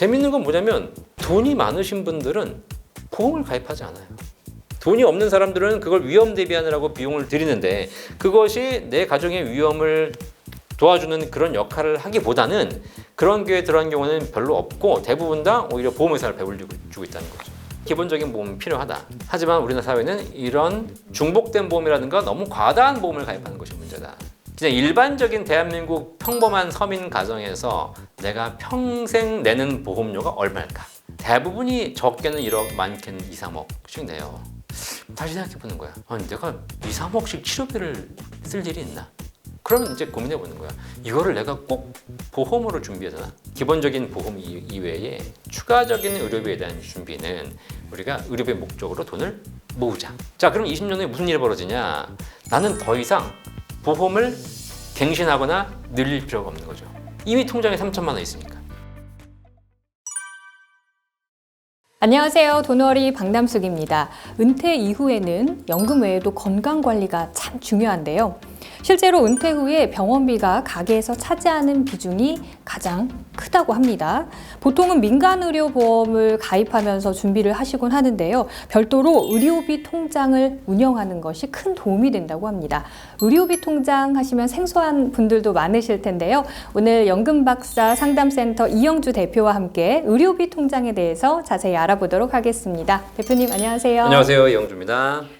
재밌는 건 뭐냐면 돈이 많으신 분들은 보험을 가입하지 않아요. 돈이 없는 사람들은 그걸 위험 대비하느라고 비용을 들이는데 그것이 내 가정의 위험을 도와주는 그런 역할을 하기보다는 그런 게 들어간 경우는 별로 없고 대부분 다 오히려 보험 회사를 배불리고 있다는 거죠. 기본적인 보험은 필요하다. 하지만 우리나라 사회는 이런 중복된 보험이라든가 너무 과다한 보험을 가입하는 것이 문제다. 그냥 일반적인 대한민국 평범한 서민 가정에서 내가 평생 내는 보험료가 얼마일까? 대부분이 적게는 1억, 많게는 2, 3억씩 내요. 다시 생각해 보는 거야. 아니, 내가 2, 3억씩 치료비를 쓸 일이 있나? 그러면 이제 고민해 보는 거야. 이거를 내가 꼭 보험으로 준비해야 되나? 기본적인 보험 이- 이외에 추가적인 의료비에 대한 준비는 우리가 의료비 목적으로 돈을 모으자. 자, 그럼 20년 후에 무슨 일이 벌어지냐? 나는 더 이상 보험을 갱신하거나 늘릴 필요가 없는 거죠. 이미 통장에 3천만 원 있으니까. 안녕하세요. 돈월이 박남숙입니다. 은퇴 이후에는 연금 외에도 건강 관리가 참 중요한데요. 실제로 은퇴 후에 병원비가 가계에서 차지하는 비중이 가장 크다고 합니다. 보통은 민간 의료 보험을 가입하면서 준비를 하시곤 하는데요. 별도로 의료비 통장을 운영하는 것이 큰 도움이 된다고 합니다. 의료비 통장 하시면 생소한 분들도 많으실 텐데요. 오늘 연금박사 상담센터 이영주 대표와 함께 의료비 통장에 대해서 자세히 알아보도록 하겠습니다. 대표님 안녕하세요. 안녕하세요. 이영주입니다.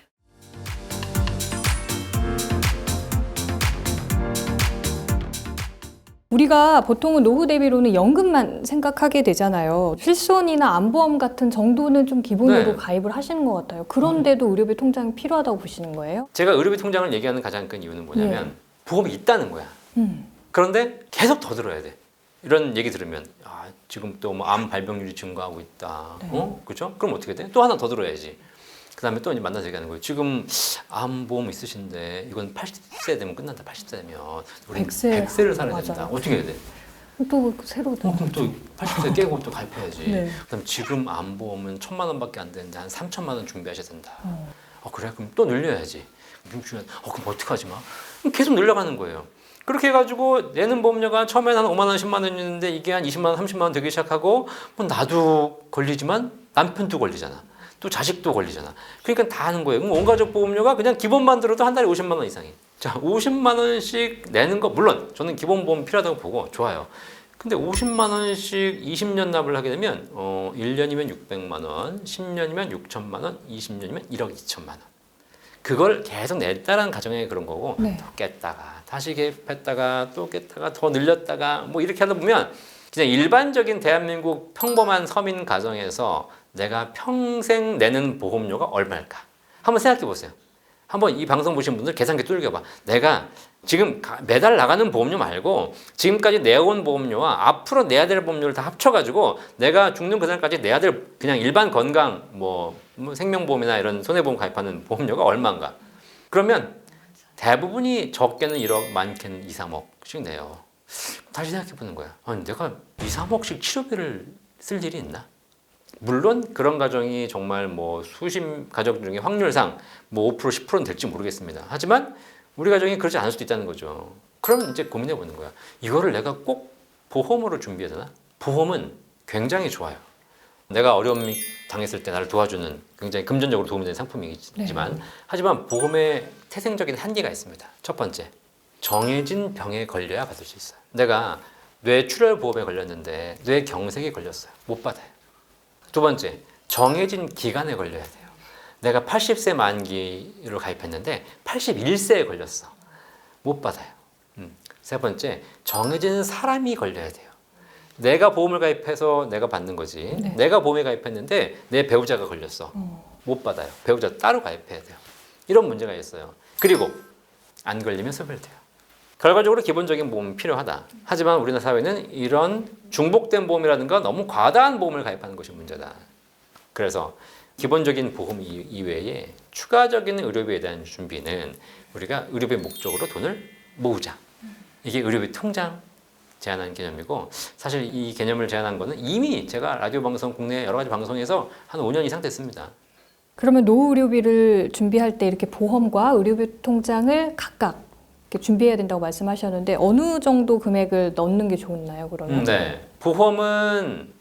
우리가 보통은 노후 대비로는 연금만 생각하게 되잖아요. 실손이나 안보험 같은 정도는 좀 기본으로 네. 가입을 하시는 것 같아요. 그런데도 의료비 통장이 필요하다고 보시는 거예요? 제가 의료비 통장을 얘기하는 가장 큰 이유는 뭐냐면 보험이 있다는 거야. 음. 그런데 계속 더 들어야 돼. 이런 얘기 들으면 아, 지금 또뭐암 발병률이 증가하고 있다. 네. 어? 그렇죠? 그럼 어떻게 돼? 또 하나 더 들어야지. 그 다음에 또 이제 만나서 얘기하는 거예요. 지금 암보험 있으신데 이건 80세 되면 끝난다. 80세 되면 우리 100세 100세 를 살아야 맞아요. 된다. 어떻게 해야 돼? 또 새로 어, 그럼 또 80세 깨고 또 가입해야지. 네. 그다음 지금 암보험은 천만 원밖에 안 되는데 한 3천만 원 준비하셔야 된다. 어. 어 그래? 그럼 또 늘려야지. 그럼 주면 어 그럼 어떡하지 마? 그럼 계속 늘려가는 거예요. 그렇게 해가지고 내는 보험료가 처음엔 한 5만 원, 10만 원이었는데 이게 한 20만 원, 30만 원 되기 시작하고 뭐 나도 걸리지만 남편도 걸리잖아. 또 자식도 걸리잖아. 그러니까 다 하는 거예요. 그럼 온 가족 보험료가 그냥 기본만 들어도 한 달에 50만 원 이상이. 자, 50만 원씩 내는 거 물론 저는 기본 보험 필요하다고 보고 좋아요. 근데 50만 원씩 20년 납을 하게 되면 어 1년이면 600만 원, 10년이면 6천만 원, 20년이면 1억 2천만 원. 그걸 계속 냈다라는 가정의 그런 거고 네. 또 깼다가 다시 개입했다가 또 깼다가 더 늘렸다가 뭐 이렇게 하다 보면 그냥 일반적인 대한민국 평범한 서민 가정에서 내가 평생 내는 보험료가 얼마일까? 한번 생각해 보세요. 한번 이 방송 보신 분들 계산기 뚫겨봐. 내가 지금 가- 매달 나가는 보험료 말고 지금까지 내온 보험료와 앞으로 내야 될 보험료를 다 합쳐가지고 내가 죽는 그날까지 내야 될 그냥 일반 건강 뭐, 뭐 생명보험이나 이런 손해보험 가입하는 보험료가 얼마인가? 그러면 대부분이 적게는 1억, 많게는 2, 3억씩 내요. 다시 생각해 보는 거야. 아니 내가 2, 3억씩 치료비를 쓸 일이 있나? 물론 그런 가정이 정말 뭐 수십 가족 중에 확률상 뭐 5% 10%는 될지 모르겠습니다. 하지만 우리 가정이 그러지 않을 수도 있다는 거죠. 그럼 이제 고민해 보는 거야. 이거를 내가 꼭 보험으로 준비해야 되나? 보험은 굉장히 좋아요. 내가 어려움이 당했을 때 나를 도와주는 굉장히 금전적으로 도움이 되는 상품이지만 하지만 보험의 태생적인 한계가 있습니다. 첫 번째, 정해진 병에 걸려야 받을 수 있어요. 내가 뇌 출혈 보험에 걸렸는데 뇌 경색에 걸렸어요. 못 받아요. 두 번째, 정해진 기간에 걸려야 돼요. 내가 80세 만기로 가입했는데 81세에 걸렸어. 못 받아요. 음. 세 번째, 정해진 사람이 걸려야 돼요. 내가 보험을 가입해서 내가 받는 거지. 네. 내가 보험에 가입했는데 내 배우자가 걸렸어. 어. 못 받아요. 배우자 따로 가입해야 돼요. 이런 문제가 있어요. 그리고 안 걸리면 소멸돼요. 결과적으로 기본적인 보험은 필요하다. 하지만 우리나라 사회는 이런 중복된 보험이라든가 너무 과다한 보험을 가입하는 것이 문제다. 그래서 기본적인 보험 이- 이외에 추가적인 의료비에 대한 준비는 우리가 의료비 목적으로 돈을 모으자. 이게 의료비 통장 제안한 개념이고 사실 이 개념을 제안한 거는 이미 제가 라디오 방송 국내 여러 가지 방송에서 한 5년 이상 됐습니다. 그러면 노후 의료비를 준비할 때 이렇게 보험과 의료비 통장을 각각 준비해야 된다고 말씀하셨는데 어느 정도 금액을 넣는 게 좋나요? 그러면? 음, 네. 보험은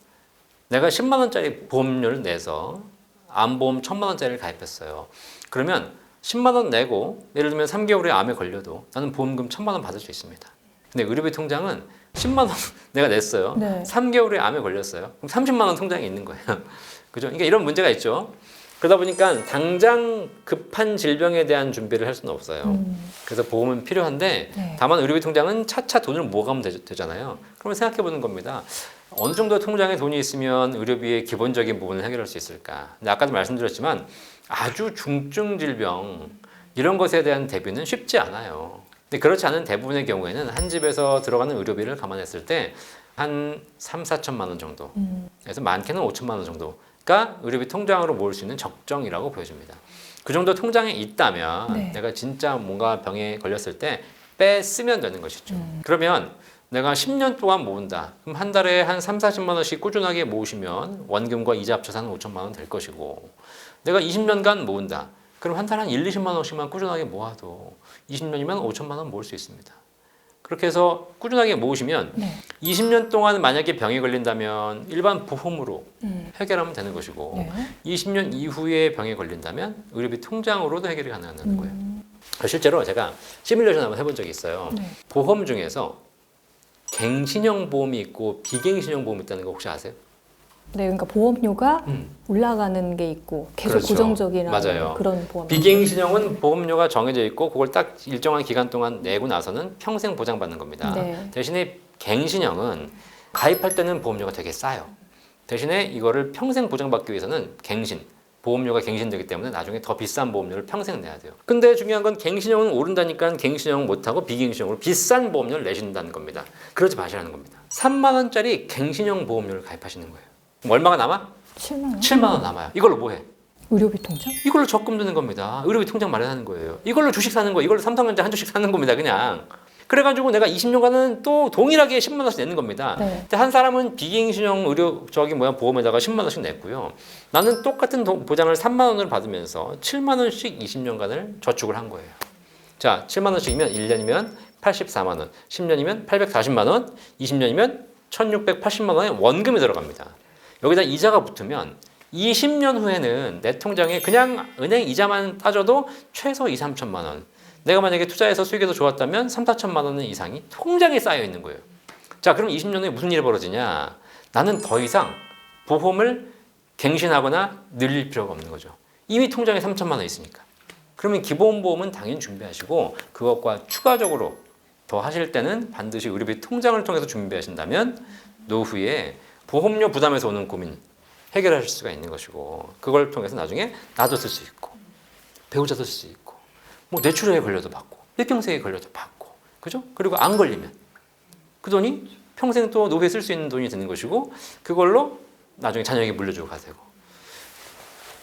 내가 10만 원짜리 보험료를 내서 암보험 1000만 원짜리를 가입했어요. 그러면 10만 원 내고 예를 들면 3개월 후에 암에 걸려도 나는 보험금 1000만 원 받을 수 있습니다. 근데 의료비 통장은 10만 원 내가 냈어요. 네. 3개월 후에 암에 걸렸어요. 그럼 30만 원 통장에 있는 거예요. 그죠? 그러니까 이런 문제가 있죠. 그러다 보니까 당장 급한 질병에 대한 준비를 할 수는 없어요. 음, 그래서 보험은 필요한데 네. 다만 의료비 통장은 차차 돈을 모아가면 되, 되잖아요. 그러면 생각해 보는 겁니다. 어느 정도 통장에 돈이 있으면 의료비의 기본적인 부분을 해결할 수 있을까? 근데 아까도 말씀드렸지만 아주 중증 질병 이런 것에 대한 대비는 쉽지 않아요. 근데 그렇지 않은 대부분의 경우에는 한 집에서 들어가는 의료비를 감안했을 때 한 3, 4천만 원 정도. 음, 그래서 많게는 5천만 원 정도 가 의료비 통장으로 모을 수 있는 적정이라고 보여집니다. 그 정도 통장에 있다면 네. 내가 진짜 뭔가 병에 걸렸을 때 빼쓰면 되는 것이죠. 음. 그러면 내가 10년 동안 모은다. 그럼 한 달에 한 3, 40만 원씩 꾸준하게 모으시면 원금과 이자 합쳐서 한 5천만 원 될 것이고 내가 20년간 모은다. 그럼 한 달에 한 1, 20만 원씩만 꾸준하게 모아도 20년이면 5천만 원 모을 수 있습니다. 그렇게 해서 꾸준하게 모으시면 네. 20년 동안 만약에 병에 걸린다면 일반 보험으로 음, 해결하면 되는 것이고 네. 20년 이후에 병에 걸린다면 의료비 통장으로도 해결이 가능하다는 거예요. 음, 실제로 제가 시뮬레이션 한번 해본 적이 있어요. 네. 보험 중에서 갱신형 보험이 있고 비갱신형 보험이 있다는 거 혹시 아세요? 네, 그러니까 보험료가 음. 올라가는 게 있고 계속 그렇죠. 고정적이라는 맞아요. 그런 보험. 비갱 신형은 보험료가 정해져 있고 그걸 딱 일정한 기간 동안 내고 나서는 평생 보장받는 겁니다. 네. 대신에 갱 신형은 가입할 때는 보험료가 되게 싸요. 대신에 이거를 평생 보장받기 위해서는 갱신 보험료가 갱신되기 때문에 나중에 더 비싼 보험료를 평생 내야 돼요. 근데 중요한 건 갱신형은 오른다니까 갱신형 못하고 비갱신형으로 비싼 보험료를 내신다는 겁니다. 그러지 마시라는 겁니다. 3만 원짜리 갱신형 보험료를 가입하시는 거예요. 그럼 얼마가 남아? 7만 원. 7만 원 남아요. 이걸로 뭐 해? 의료비 통장? 이걸로 적금 드는 겁니다. 의료비 통장 마련하는 거예요. 이걸로 주식 사는 거, 이걸로 삼성전자 한 주씩 사는 겁니다. 그냥. 그래가지고 내가 20년간은 또 동일하게 10만 원씩 내는 겁니다. 네. 근데 한 사람은 비갱신형 의료 저기 뭐야 보험에다가 10만 원씩 냈고요. 나는 똑같은 도- 보장을 3만 원을 받으면서 7만 원씩 20년간을 저축을 한 거예요. 자, 7만 원씩이면 1년이면 84만 원, 10년이면 840만 원, 20년이면 1680만 원의 원금이 들어갑니다. 여기다 이자가 붙으면 20년 후에는 내 통장에 그냥 은행 이자만 따져도 최소 2, 3천만 원. 내가 만약에 투자해서 수익이 더 좋았다면 3, 4천만 원 이상이 통장에 쌓여 있는 거예요. 자, 그럼 20년 후에 무슨 일이 벌어지냐? 나는 더 이상 보험을 갱신하거나 늘릴 필요가 없는 거죠. 이미 통장에 3천만 원 있으니까. 그러면 기본보험은 당연히 준비하시고 그것과 추가적으로 더 하실 때는 반드시 의료비 통장을 통해서 준비하신다면 노후에 보험료 부담에서 오는 고민 해결하실 수가 있는 것이고 그걸 통해서 나중에 나도 쓸 수 있고 배우자도 쓸 수 있고 뭐 뇌출혈에 걸려도 받고 뇌경색에 걸려도 받고 그죠? 그리고 안 걸리면 그 돈이 평생 또 노후에 쓸 수 있는 돈이 되는 것이고 그걸로 나중에 자녀에게 물려주고 가세요.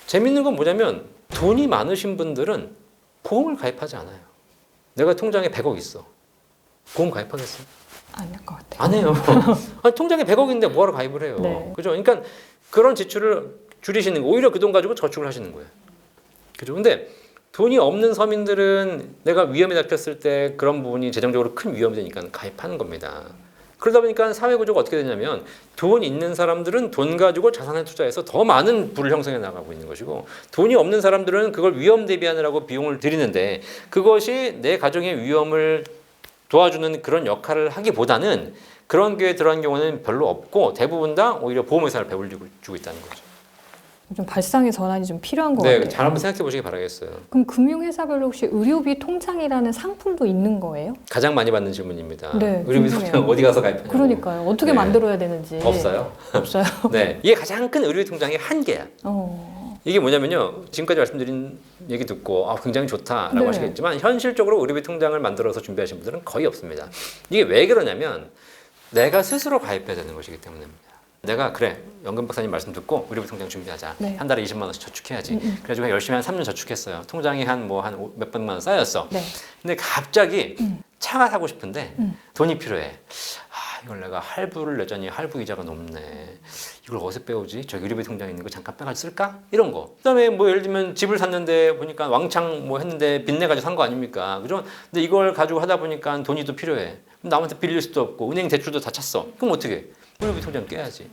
재밌는 건 뭐냐면 돈이 많으신 분들은 보험을 가입하지 않아요. 내가 통장에 100억 있어. 보험 가입하겠어요? 아닐 것 같아요. 안 해요. 아니, 통장에 100억인데 뭐하러 가입을 해요? 네. 그죠? 그러니까 그런 지출을 줄이시는 거, 오히려 그 돈 가지고 저축을 하시는 거예요. 그죠? 근데 돈이 없는 서민들은 내가 위험에 잡혔을 때 그런 부분이 재정적으로 큰 위험이 되니까 가입하는 겁니다. 그러다 보니까 사회 구조가 어떻게 되냐면 돈 있는 사람들은 돈 가지고 자산에 투자해서 더 많은 부를 형성해 나가고 있는 것이고 돈이 없는 사람들은 그걸 위험 대비하느라고 비용을 들이는데 그것이 내 가정의 위험을 도와주는 그런 역할을 하기보다는 그런 게 들어간 경우는 별로 없고 대부분 다 오히려 보험회사를 배불리고 주고 있다는 거죠. 좀 발상의 전환이 좀 필요한 것 네, 같아요. 잘 한번 생각해 보시기 바라겠어요. 그럼 금융회사별로 혹시 의료비 통장이라는 상품도 있는 거예요? 가장 많이 받는 질문입니다. 네, 의료비 궁금해요. 통장 어디 가서 가입하냐고. 그러니까요. 어떻게 네. 만들어야 되는지. 없어요. 없어요. 네, 이게 가장 큰 의료비 통장의 한계야. 어. 이게 뭐냐면요. 지금까지 말씀드린 얘기 듣고 아, 굉장히 좋다라고 네. 하시겠지만 현실적으로 의료비 통장을 만들어서 준비하신 분들은 거의 없습니다. 이게 왜 그러냐면 내가 스스로 가입해야 되는 것이기 때문입니다. 내가 그래 연금 박사님 말씀 듣고 의료비 통장 준비하자. 네. 한 달에 20만 원씩 저축해야지. 음, 음. 그래가지고 열심히 한 3년 저축했어요. 통장이 한뭐 한 몇 백만 원 쌓였어. 네. 근데 갑자기 음. 차가 사고 싶은데 음. 돈이 필요해. 아, 이걸 내가 할부를 내자니 할부 이자가 높네. 이걸 어디서 빼오지? 저 의료비 통장에 있는 거 잠깐 빼가지고 쓸까? 이런 거. 그다음에 뭐 예를 들면 집을 샀는데 보니까 왕창 뭐 했는데 빚내 가지고 산 거 아닙니까? 그죠? 근데 이걸 가지고 하다 보니까 돈이 또 필요해. 그럼 남한테 빌릴 수도 없고 은행 대출도 다 찼어. 그럼 어떻게? 해? 의료비 통장.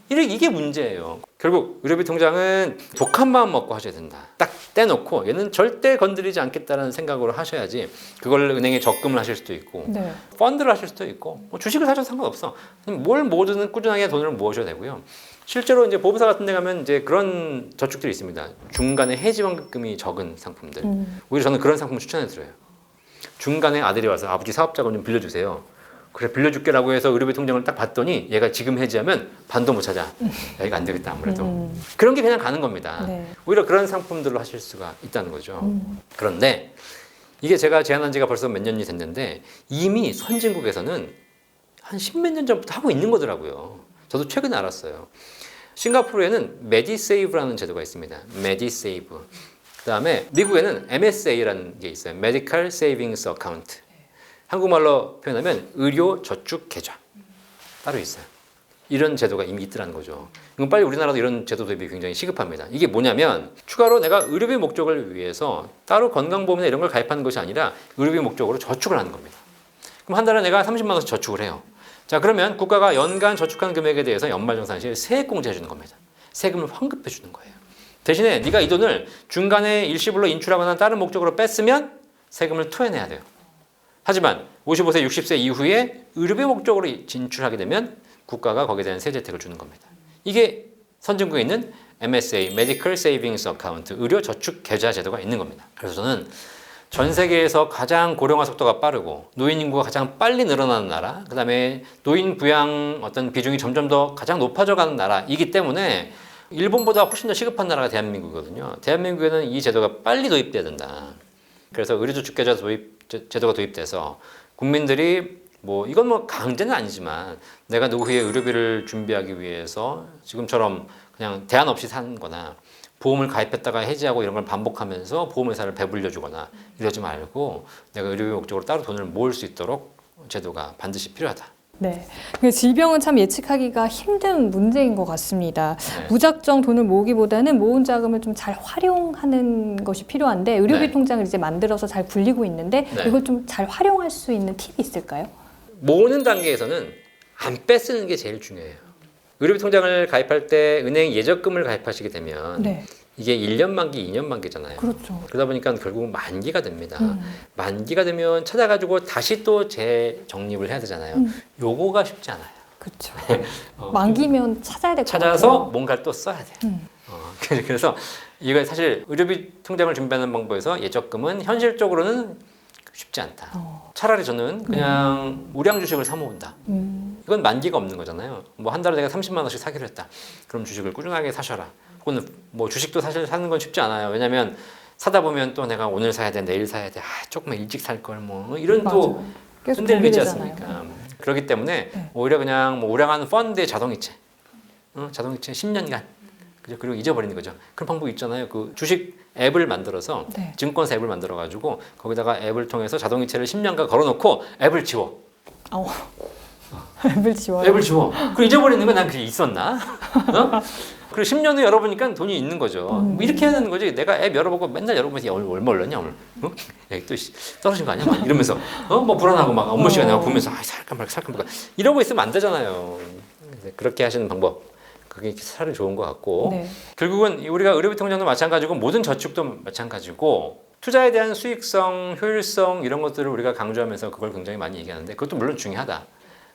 이게, 이게 문제예요. 결국 의료비 통장은 독한 마음 먹고 하셔야 된다. 딱 떼놓고 얘는 절대 건드리지 않겠다는 생각으로 하셔야지 그걸 은행에 적금을 하실 수도 있고 네. 펀드를 하실 수도 있고 뭐 주식을 사셔도 상관없어. 뭘 모으든 꾸준하게 돈을 모으셔야 되고요. 실제로 이제 보험사 같은 데 가면 이제 그런 저축들이 있습니다. 중간에 해지환급금이 적은 상품들. 음. 오히려 저는 그런 상품을 추천해 드려요. 중간에 아들이 와서 아버지 사업자금 좀 빌려주세요. 그래 빌려줄게라고 해서 의료비 통장을 딱 봤더니 얘가 지금 해지하면 반도 못 찾아. 야 이거 안 되겠다 아무래도. 음. 그런 게 그냥 가는 겁니다. 네. 오히려 그런 상품들로 하실 수가 있다는 거죠. 음. 그런데 이게 제가 제안한 지가 벌써 몇 년이 됐는데 이미 선진국에서는 한 십몇 년 전부터 하고 있는 거더라고요. 저도 최근에 알았어요. 싱가포르에는 메디세이브라는 제도가 있습니다. 메디세이브. 그다음에 미국에는 MSA라는 게 있어요. Medical Savings Account. 한국말로 표현하면 의료 저축 계좌 따로 있어요. 이런 제도가 이미 있더라는 거죠. 이건 빨리 우리나라도 이런 제도 도입이 굉장히 시급합니다. 이게 뭐냐면 추가로 내가 의료비 목적을 위해서 따로 건강보험이나 이런 걸 가입하는 것이 아니라 의료비 목적으로 저축을 하는 겁니다. 그럼 한 달에 내가 30만 원씩 저축을 해요. 자 그러면 국가가 연간 저축한 금액에 대해서 연말정산시에 세액 공제해 주는 겁니다. 세금을 환급해 주는 거예요. 대신에 네가 이 돈을 중간에 일시불로 인출하거나 다른 목적으로 뺐으면 세금을 토해내야 돼요. 하지만 55세, 60세 이후에 의료비 목적으로 진출하게 되면 국가가 거기에 대한 세제 혜택을 주는 겁니다. 이게 선진국에 있는 MSA, Medical Savings Account, 의료 저축 계좌 제도가 있는 겁니다. 그래서 저는 전 세계에서 가장 고령화 속도가 빠르고 노인 인구가 가장 빨리 늘어나는 나라, 그다음에 노인 부양 어떤 비중이 점점 더 가장 높아져 가는 나라이기 때문에 일본보다 훨씬 더 시급한 나라가 대한민국이거든요. 대한민국에는 이 제도가 빨리 도입돼야 된다. 그래서 의료저축계좌 도입 제- 제도가 도입돼서 국민들이 뭐 이건 뭐 강제는 아니지만 내가 노후에 의료비를 준비하기 위해서 지금처럼 그냥 대안 없이 사는거나 보험을 가입했다가 해지하고 이런 걸 반복하면서 보험회사를 배불려 주거나 이러지 말고 내가 의료비 목적으로 따로 돈을 모을 수 있도록 제도가 반드시 필요하다. 네. 그 질병은 참 예측하기가 힘든 문제인 것 같습니다. 네. 무작정 돈을 모으기보다는 모은 자금을 좀 잘 활용하는 것이 필요한데 의료비 네. 통장을 이제 만들어서 잘 굴리고 있는데 네. 이걸 좀 잘 활용할 수 있는 팁이 있을까요? 모으는 단계에서는 안 빼쓰는 게 제일 중요해요. 의료비 통장을 가입할 때 은행 예적금을 가입하시게 되면 네. 이게 1년 만기, 2년 만기잖아요. 그렇죠. 그러다 보니까 결국 만기가 됩니다. 음. 만기가 되면 찾아가지고 다시 또 재정립을 해야 되잖아요. 음. 요거가 쉽지 않아요. 그렇죠. 어, 만기면 찾아야 될것 같아요. 찾아서 뭔가를 또 써야 돼요. 음. 어, 그래서 이거 사실 의료비 통장을 준비하는 방법에서 예적금은 현실적으로는 쉽지 않다. 어. 차라리 저는 그냥 우량 주식을 사 모은다. 음. 이건 만기가 없는 거잖아요. 뭐 한 달에 내가 30만 원씩 사기로 했다. 그럼 주식을 꾸준하게 사셔라. 혹은 뭐 주식도 사실 사는 건 쉽지 않아요. 왜냐하면 사다 보면 또 내가 오늘 사야 돼, 내일 사야 돼. 아, 조금만 일찍 살 걸 뭐 이런 또 맞아요. 계속 흔들리지. 않습니까? 그렇기 때문에 네. 오히려 그냥 뭐 우량한 펀드의 자동이체, 어, 자동이체 10년간 그죠? 그리고 잊어버리는 거죠. 그런 방법 있잖아요. 그 주식 앱을 만들어서 네. 증권사 앱을 만들어 가지고 거기다가 앱을 통해서 자동이체를 10년간 걸어놓고 앱을 지워. 어. 앱을 지워요. 앱을 지워. 그리고 잊어버리는 건 난 그게 있었나? 어? 그리고 10년 후에 열어보니까 돈이 있는 거죠. 음. 뭐 이렇게 해야 되는 거지. 내가 앱 열어보고 맨날 열어보면서 야, 오늘 얼마 올랐냐 오늘? 어? 야, 또 씨, 떨어진 거 아니야? 막 이러면서 어? 뭐 불안하고 막 업무 시간에 어. 막 보면서 아, 살까 말까 살까 말까 이러고 있으면 안 되잖아요. 그렇게 하시는 방법 그게 차라리 좋은 것 같고 네. 결국은 이 우리가 의료비 통장도 마찬가지고 모든 저축도 마찬가지고 투자에 대한 수익성, 효율성 이런 것들을 우리가 강조하면서 그걸 굉장히 많이 얘기하는데 그것도 물론 중요하다.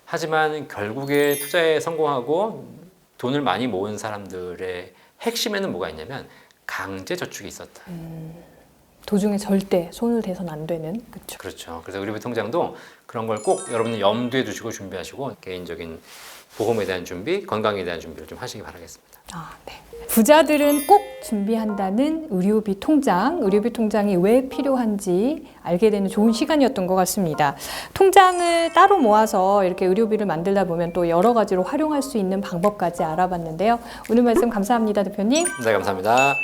하지만 결국에 투자에 성공하고 돈을 많이 모은 사람들의 핵심에는 뭐가 있냐면 강제 저축이 있었다. 도중에 절대 손을 대선 안 되는 그렇죠. 그렇죠. 그래서 의료비 통장도 그런 걸 꼭 여러분은 염두에 두시고 준비하시고 개인적인 보험에 대한 준비, 건강에 대한 준비를 좀 하시기 바라겠습니다. 아, 네. 부자들은 꼭 준비한다는 의료비 통장, 의료비 통장이 왜 필요한지 알게 되는 좋은 시간이었던 것 같습니다. 통장을 따로 모아서 이렇게 의료비를 만들다 보면 또 여러 가지로 활용할 수 있는 방법까지 알아봤는데요. 오늘 말씀 감사합니다, 대표님. 네, 감사합니다.